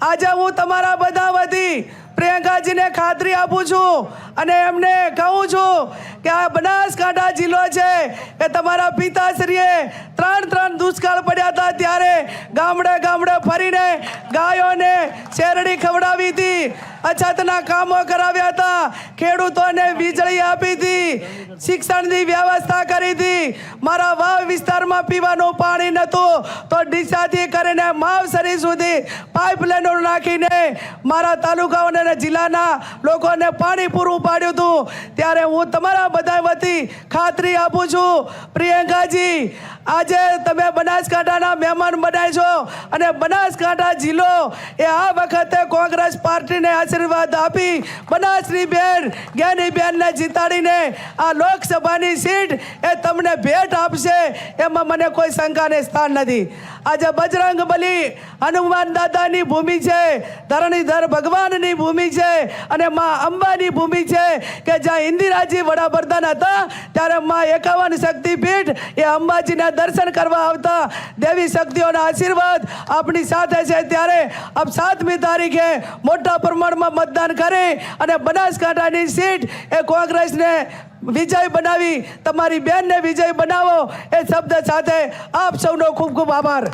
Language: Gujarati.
આજે હું તમારા બધા વતી પ્રિયંકાજીને ખાતરી આપું છું અને એમને કહું છું કે આ બનાસકાંઠા જિલ્લો છે એ તમારા પિતાશ્રીએ ત્રણ ત્રણ દુષ્કાળ પડ્યા હતા ત્યારે ગામડે ગામડે ફરીને ગાયોને શેરડી ખવડાવી હતી, અછતના કામો કરાવ્યા હતા, ખેડૂતોને વીજળી આપી હતી, શિક્ષણની વ્યવસ્થા કરી હતી, મારા વાવ વિસ્તારમાં પીવાનું પાણી નહોતું. તો ડીસાથી કરીને માવસરી સુધી પાઇપલાઈનો નાખીને મારા તાલુકાઓને અને જિલ્લાના લોકોને પાણી પૂરું પાડ્યું હતું. ત્યારે હું તમારા બધા વતી ખાતરી આપું છું. પ્રિયંકાજી, આજે તમે બનાસકાંઠાના મહેમાન બનાય છો અને બનાસકાંઠા જિલ્લો એ આ વખતે કોંગ્રેસ પાર્ટીને આશીર્વાદ આપી બનાસની બેન જ્ઞાની બેનને જીતાડીને આ લોકસભાની સીટ એ તમને ભેટ આપશે. એમાં મને કોઈ શંકાને સ્થાન નથી. આજે બજરંગ બલી હનુમાન દાદાની ભૂમિ છે, ધરણીધર ભગવાનની ભૂમિ છે અને માં અંબાની ભૂમિ છે કે જ્યાં ઇન્દિરાજી વડાપ્રધાન હતા, ત્યારે માં એકાવન શક્તિપીઠ એ અંબાજીના દર્શન કરવા આવતા. દેવી શક્તિઓના આશીર્વાદ આપણી સાથે છે. ત્યારે આપ સાતમી તારીખે મોટા પ્રમાણમાં મતદાન કરી અને બનાસકાંઠાની સીટ એ કોંગ્રેસને વિજય બનાવી, તમારી બેનને વિજય બનાવો એ શબ્દ સાથે આપ સૌનો ખૂબ ખૂબ આભાર.